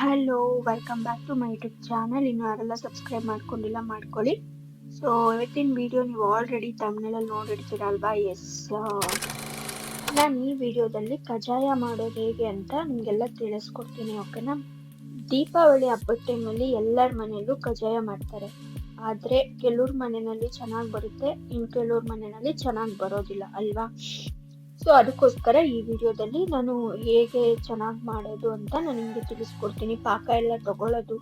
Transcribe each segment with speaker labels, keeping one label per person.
Speaker 1: Hello welcome back to my YouTube channel ಇನ್ನು ಯಾರೆಲ್ಲ subscribe ಮಾಡ್ಕೊಂಡಿಲ್ಲ, ಮಾಡ್ಕೊಳ್ಳಿ. ಸೊ ಇವತ್ತಿನ ವಿಡಿಯೋ ನೀವು ಆಲ್ರೆಡಿ ನೋಡಿರ್ತೀರಾ ನೋಡಿರ್ತೀರಲ್ವಾ? ಎಸ್ ನಾನು ಈ ವಿಡಿಯೋದಲ್ಲಿ ಕಜಾಯ ಮಾಡೋದು ಹೇಗೆ ಅಂತ ನಿಮಗೆಲ್ಲ ತಿಳಿಸ್ಕೊಡ್ತೀನಿ ಓಕೆನಾ ದೀಪಾವಳಿ ಹಬ್ಬದ ಟೈಮಲ್ಲಿ ಎಲ್ಲರ ಮನೆಯಲ್ಲೂ ಕಜಾಯ ಮಾಡ್ತಾರೆ. ಆದರೆ, ಕೆಲವ್ರ ಮನೆಯಲ್ಲಿ ಚೆನ್ನಾಗಿ ಬರುತ್ತೆ ಇನ್ನು ಕೆಲವ್ರ ಮನೆಯಲ್ಲಿ ಚೆನ್ನಾಗಿ ಬರೋದಿಲ್ಲ, ಅಲ್ವಾ? ಸೊ ಅದಕ್ಕೋಸ್ಕರ ಈ ವಿಡಿಯೋದಲ್ಲಿ ನಾನು ಹೇಗೆ ಚೆನ್ನಾಗಿ ಮಾಡೋದು ಅಂತ ನಾನು ನಿಮಗೆ ತಿಳಿಸ್ಕೊಡ್ತೀನಿ. ಪಾಕ ಎಲ್ಲ ತಗೊಳ್ಳೋದು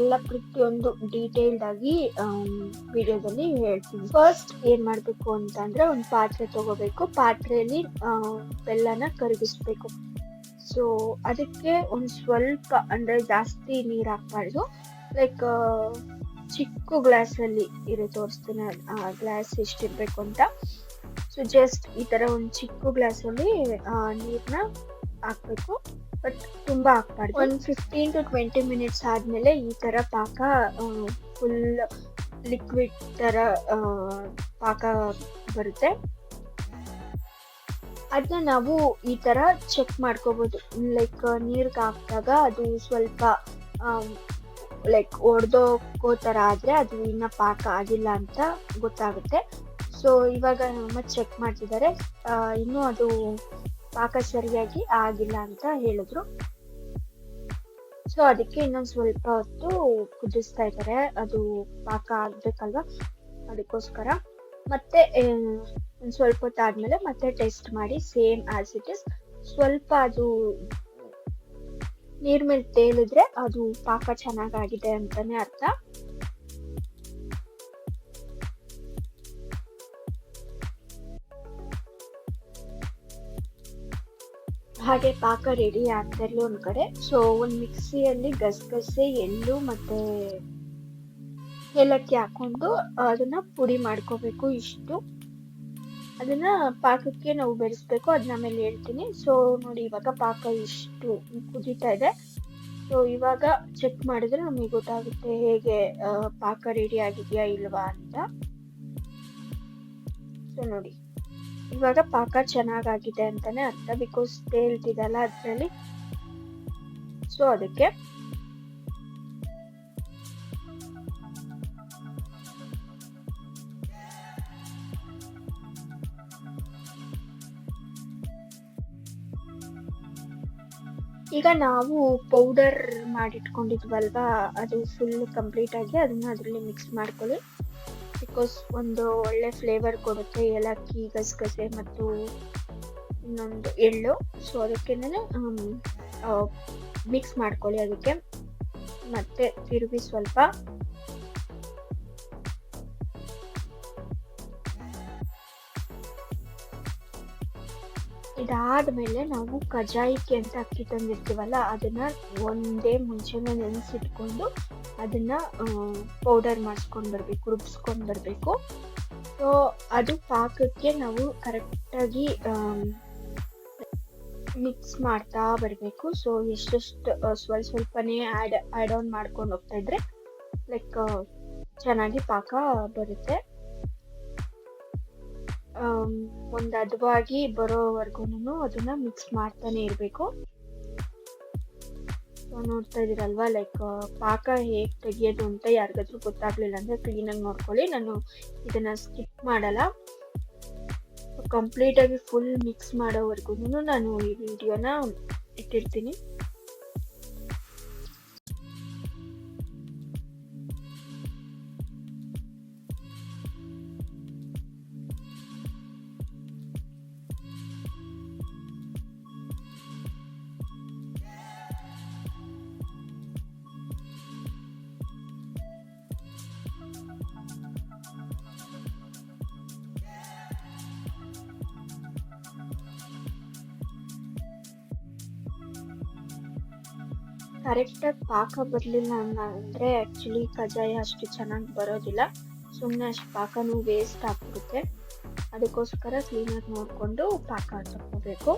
Speaker 1: ಎಲ್ಲ ಪ್ರತಿಯೊಂದು ಡೀಟೇಲ್ಡ್ ಆಗಿ ವಿಡಿಯೋದಲ್ಲಿ ಹೇಳ್ತೀನಿ. ಫಸ್ಟ್ ಏನು ಮಾಡಬೇಕು ಅಂತಂದರೆ ಒಂದು ಪಾತ್ರೆ ತಗೋಬೇಕು. ಪಾತ್ರೆಯಲ್ಲಿ ಬೆಲ್ಲನ ಕರಗಿಸ್ಬೇಕು. ಸೊ ಅದಕ್ಕೆ ಒಂದು ಸ್ವಲ್ಪ ಅಂದರೆ ಜಾಸ್ತಿ ನೀರು ಹಾಕ್ಬಾರ್ದು. ಲೈಕ್ ಚಿಕ್ಕ ಗ್ಲಾಸಲ್ಲಿ ಇರೋ ತೋರಿಸ್ತೀನಿ. ಆ ಗ್ಲಾಸ್ ಎಷ್ಟಿರಬೇಕು ಅಂತ. ಸೊ ಜಸ್ಟ್ ಈ ಥರ ಒಂದು ಚಿಕ್ಕ ಗ್ಲಾಸಲ್ಲಿ ನೀರನ್ನ ಹಾಕಬೇಕು. ಬಟ್ ತುಂಬ ಹಾಕ್ಬಾರ್ದು. ಒಂದು ಫಿಫ್ಟೀನ್ ಟು ಟ್ವೆಂಟಿ ಮಿನಿಟ್ಸ್ ಆದಮೇಲೆ ಈ ಥರ ಪಾಕ ಫುಲ್ ಲಿಕ್ವಿಡ್ ಥರ ಪಾಕ ಬರುತ್ತೆ. ಅದನ್ನ ನಾವು ಈ ಥರ ಚೆಕ್ ಮಾಡ್ಕೋಬೋದು. ಲೈಕ್ ನೀರಿಗೆ ಹಾಕಿದಾಗ ಅದು ಸ್ವಲ್ಪ ಲೈಕ್ ಒಡೆದೋಗೋ ಥರ ಆದರೆ ಅದು ಇನ್ನೂ ಪಾಕ ಆಗಿಲ್ಲ ಅಂತ ಗೊತ್ತಾಗುತ್ತೆ. ಸೊ ಇವಾಗ ನಮ್ಮ ಚೆಕ್ ಮಾಡ್ತಿದ್ದಾರೆ. ಇನ್ನೂ ಅದು ಪಾಕ ಸರಿಯಾಗಿ ಆಗಿಲ್ಲ ಅಂತ ಹೇಳಿದ್ರು. ಸೊ ಅದಕ್ಕೆ ಇನ್ನೊಂದು ಸ್ವಲ್ಪ ಹೊತ್ತು ಕುದಿಸ್ತಾ ಇದ್ದಾರೆ. ಅದು ಪಾಕ ಆಗ್ಬೇಕಲ್ವಾ? ಅದಕ್ಕೋಸ್ಕರ. ಮತ್ತೆ ಒಂದು ಸ್ವಲ್ಪ ಹೊತ್ತು ಆದ್ಮೇಲೆ ಮತ್ತೆ ಟೆಸ್ಟ್ ಮಾಡಿ ಸೇಮ್ ಆಸ್ ಇಟ್ ಇಸ್ ಸ್ವಲ್ಪ ಅದು ನೀರ್ ಮೇಲೆ ತೇಲಿದ್ರೆ ಅದು ಪಾಕ ಚೆನ್ನಾಗಾಗಿದೆ ಅಂತಾನೆ ಅರ್ಥ. ಹಾಗೆ ಪಾಕ ರೆಡಿ ಆಗ್ತಿರ್ಲಿ ಒಂದು ಕಡೆ. ಸೊ ಒಂದು ಮಿಕ್ಸಿಯಲ್ಲಿ ಗಸಗಸೆ, ಎಳ್ಳು ಮತ್ತೆ ಏಲಕ್ಕಿ ಹಾಕೊಂಡು ಅದನ್ನ ಪುಡಿ ಮಾಡ್ಕೋಬೇಕು ಇಷ್ಟು. ಅದನ್ನ ಪಾಕಕ್ಕೆ ನಾವು ಬೆರೆಸ್ಬೇಕು ಅದನ್ನ ಆಮೇಲೆ ಹೇಳ್ತೀನಿ. ಸೊ ನೋಡಿ ಇವಾಗ ಪಾಕ ಇಷ್ಟು ಕುದೀತಾ ಇದೆ. ಸೊ ಇವಾಗ ಚೆಕ್ ಮಾಡಿದ್ರೆ ನಮಗೆ ಗೊತ್ತಾಗುತ್ತೆ ಹೇಗೆ ಪಾಕ ರೆಡಿ ಆಗಿದೆಯಾ ಇಲ್ವಾ ಅಂತ. ಸೊ ನೋಡಿ. ಇವಾಗ ಪಾಕ ಚೆನ್ನಾಗಾಗಿದೆ ಅಂತಾನೆ ಅರ್ಥ ಬಿಕಾಸ್ ತೇಲ್ತಿದಲ್ಲ ಅದರಲ್ಲಿ. ಸೊ ಅದಕ್ಕೆ ಈಗ ನಾವು ಪೌಡರ್ ಮಾಡಿಟ್ಕೊಂಡಿದ್ವಲ್ವಾ, ಅದು ಫುಲ್ ಕಂಪ್ಲೀಟ್ ಆಗಿ ಅದನ್ನ ಅದರಲ್ಲಿ ಮಿಕ್ಸ್ ಮಾಡ್ಕೊಳ್ಳಿ. ಬಿಕಾಸ್ ಒಂದು ಒಳ್ಳೆ ಫ್ಲೇವರ್ ಕೊಡುತ್ತೆ ಏಲಕ್ಕಿ ಗಸಗಸೆ ಮತ್ತು ಇನ್ನೊಂದು ಎಳ್ಳು ಸೊ ಅದಕ್ಕೆ ಮಿಕ್ಸ್ ಮಾಡ್ಕೊಳ್ಳಿ ಅದಕ್ಕೆ ಮತ್ತೆ ತಿರುಗಿ ಸ್ವಲ್ಪ ಇದಾದ್ಮೇಲೆ ನಾವು ಕಜಾಯಿಕೆ ಅಂತ ಅಕ್ಕಿ ತಂದಿರ್ತೀವಲ್ಲ ಅದನ್ನ ಒಂದೇ ಮುಂಚೆನೆ ನೆನೆಸಿಟ್ಕೊಂಡು ಅದನ್ನ ಪೌಡರ್ ಮಾಡಿಸ್ಕೊಂಡು ಬರಬೇಕು, ರುಬ್ಸ್ಕೊಂಡು ಬರಬೇಕು. ಸೊ ಅದು ಪಾಕಕ್ಕೆ ನಾವು ಕರೆಕ್ಟಾಗಿ ಮಿಕ್ಸ್ ಮಾಡ್ತಾ ಬರಬೇಕು. ಸೊ ಎಷ್ಟೆಷ್ಟು ಸ್ವಲ್ಪ ಸ್ವಲ್ಪನೇ ಆ್ಯಡ್ ಆ್ಯಡ್ ಆನ್ ಮಾಡ್ಕೊಂಡು ಹೋಗ್ತಾ ಇದ್ರೆ ಲೈಕ್ ಚೆನ್ನಾಗಿ ಪಾಕ ಬರುತ್ತೆ. ಒಂದು ಹದವಾಗಿ ಬರೋವರೆಗೂ ಅದನ್ನು ಮಿಕ್ಸ್ ಮಾಡ್ತಾನೆ ಇರಬೇಕು. ನೋಡ್ತಾ ಇದ್ದೀರಲ್ವಾ ಲೈಕ್ ಪಾಕ ಹೇಗೆ ತೆಗಿಯೋದು ಅಂತ ಯಾರಿಗಾದ್ರೂ ಗೊತ್ತಾಗ್ಲಿಲ್ಲ ಅಂದ್ರೆ ಕ್ಲೀನಾಗಿ ನೋಡ್ಕೊಳ್ಳಿ. ನಾನು ಇದನ್ನ ಸ್ಕಿಪ್ ಮಾಡಲ್ಲ. ಕಂಪ್ಲೀಟ್ ಆಗಿ ಫುಲ್ ಮಿಕ್ಸ್ ಮಾಡೋವರೆಗೂ ನಾನು ಈ ವಿಡಿಯೋನ ಇಟ್ಟಿರ್ತೀನಿ. ಕರೆಕ್ಟಾಗಿ ಪಾಕ ಬರಲಿಲ್ಲ ಅಂದರೆ ಆ್ಯಕ್ಚುಲಿ ಕಜ್ಜಾಯ ಅಷ್ಟು ಚೆನ್ನಾಗಿ ಬರೋದಿಲ್ಲ. ಸುಮ್ಮನೆ ಅಷ್ಟು ಪಾಕನೂ ವೇಸ್ಟ್ ಆಗ್ಬಿಡುತ್ತೆ. ಅದಕ್ಕೋಸ್ಕರ ಕ್ಲೀನಾಗಿ ನೋಡಿಕೊಂಡು ಪಾಕ ತಗೋಬೇಕು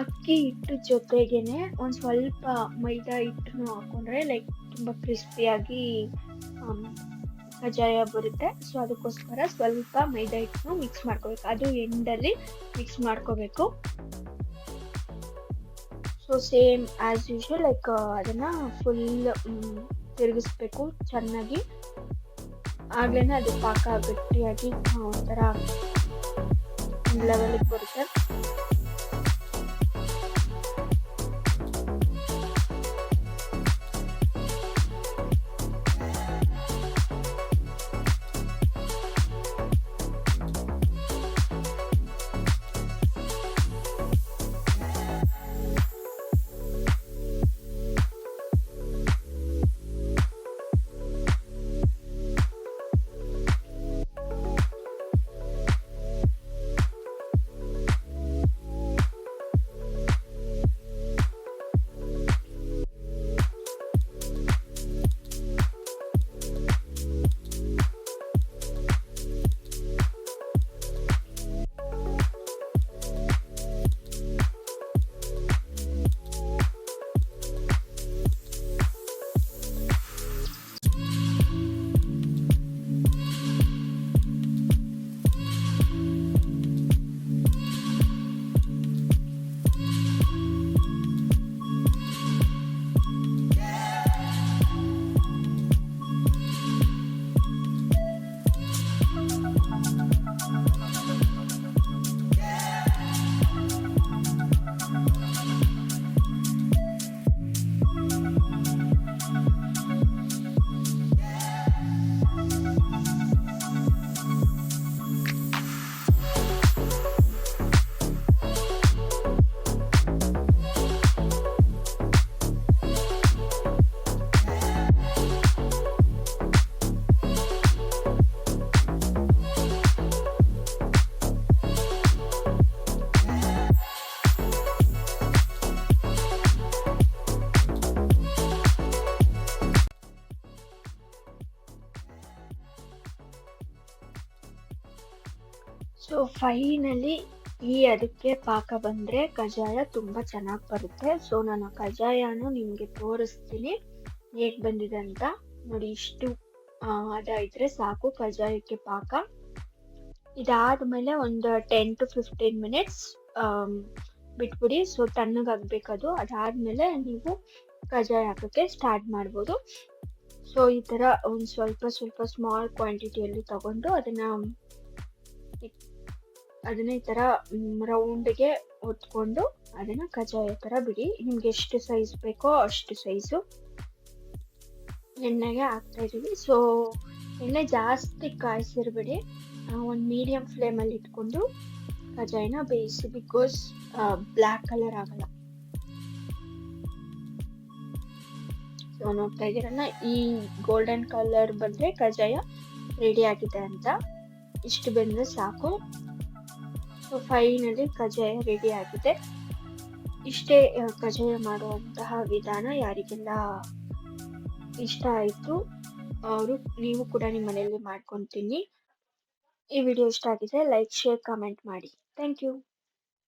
Speaker 1: ಅಕ್ಕಿ ಹಿಟ್ಟು ಜೊತೆಗೇನೆ ಒಂದು ಸ್ವಲ್ಪ ಮೈದಾ ಹಿಟ್ಟನ್ನು ಹಾಕೊಂಡ್ರೆ ಲೈಕ್ ತುಂಬ ಕ್ರಿಸ್ಪಿಯಾಗಿ ಕಜ್ಜಾಯ ಬರುತ್ತೆ. ಸೊ ಅದಕ್ಕೋಸ್ಕರ ಸ್ವಲ್ಪ ಮೈದಾ ಹಿಟ್ಟನ್ನು ಮಿಕ್ಸ್ ಮಾಡ್ಕೋಬೇಕು. ಅದು ಎಂಡಲ್ಲಿ ಮಿಕ್ಸ್ ಮಾಡ್ಕೋಬೇಕು. So same as usual like ಅದನ್ನು ಫುಲ್ ತಿರುಗಿಸ್ಬೇಕು ಚೆನ್ನಾಗಿ. ಆಗ್ಲೇ ಅದು ಪಾಕ ಗಟ್ಟಿಯಾಗಿ ಒಂಥರ ಲೆವೆಲಿಗೆ ಬರುತ್ತೆ. ಫೈನಲಿ ಈ ಅದಕ್ಕೆ ಪಾಕ ಬಂದರೆ ಕಜ್ಜಾಯ ತುಂಬ ಚೆನ್ನಾಗಿ ಬರುತ್ತೆ. ಸೊ ನಾನು ಕಜ್ಜಾಯನೂ ನಿಮಗೆ ತೋರಿಸ್ತೀನಿ. ಹೇಗೆ ಬಂದಿದೆ ಅಂತ ನೋಡಿ, ಇಷ್ಟು ಅದಾಯಿದ್ರೆ ಸಾಕು ಕಜ್ಜಾಯಕ್ಕೆ ಪಾಕ. ಇದಾದಮೇಲೆ ಒಂದು ಟೆನ್ ಟು ಫಿಫ್ಟೀನ್ ಮಿನಿಟ್ಸ್ ಬಿಟ್ಬಿಡಿ. ಸೊ ತಣ್ಣಗಾಗಬೇಕದು ಅದಾದಮೇಲೆ ನೀವು ಕಜ್ಜಾಯ ಹಾಕೋಕ್ಕೆ ಸ್ಟಾರ್ಟ್ ಮಾಡ್ಬೋದು. ಸೊ ಈ ಥರ ಒಂದು ಸ್ವಲ್ಪ ಸ್ವಲ್ಪ ಸ್ಮಾಲ್ ಕ್ವಾಂಟಿಟಿಯಲ್ಲಿ ತಗೊಂಡು ಅದನ್ನು ಅದನ್ನ ಈ ಥರ ರೌಂಡ್ಗೆ ಹೊತ್ಕೊಂಡು ಅದನ್ನು ಕಜಾಯ ಥರ ಬಿಡಿ. ನಿಮ್ಗೆ ಎಷ್ಟು ಸೈಜ್ ಬೇಕೋ ಅಷ್ಟು ಸೈಜು ಎಣ್ಣೆಗೆ ಹಾಕ್ತಾ ಇದ್ದೀವಿ. ಸೊ ಎಣ್ಣೆ ಜಾಸ್ತಿ ಕಾಯಿಸಿರ್ಬೇಡಿ. ಒಂದು ಮೀಡಿಯಮ್ ಫ್ಲೇಮಲ್ಲಿ ಇಟ್ಕೊಂಡು ಕಜಾಯನ ಬೇಯಿಸಿ ಬಿಕಾಸ್ ಬ್ಲ್ಯಾಕ್ ಕಲರ್ ಆಗಲ್ಲ. ಸೊ ನೋಡ್ತಾ ಇದ್ದೀರಲ್ಲ, ಈ ಗೋಲ್ಡನ್ ಕಲರ್ ಬಂದರೆ ಕಜಾಯ ರೆಡಿ ಆಗಿದೆ ಅಂತ. ಇಷ್ಟು ಬಂದರೆ ಸಾಕು. ಸೊ ಫೈನಲಿ ಕಜ್ಜಾಯ ರೆಡಿ ಆಗಿದೆ. ಇಷ್ಟೇ ಕಜ್ಜಾಯ ಮಾಡುವಂತಹ ವಿಧಾನ ಯಾರಿಗೆಲ್ಲ ಇಷ್ಟ ಆಯಿತು, ಅವರು ನೀವು ಕೂಡ ನಿಮ್ಮ ಮನೆಯಲ್ಲಿ ಮಾಡ್ಕೊತೀನಿ. ಈ ವಿಡಿಯೋ ಇಷ್ಟ ಆಗಿದೆ ಲೈಕ್ ಶೇರ್ ಕಮೆಂಟ್ ಮಾಡಿ. Thank you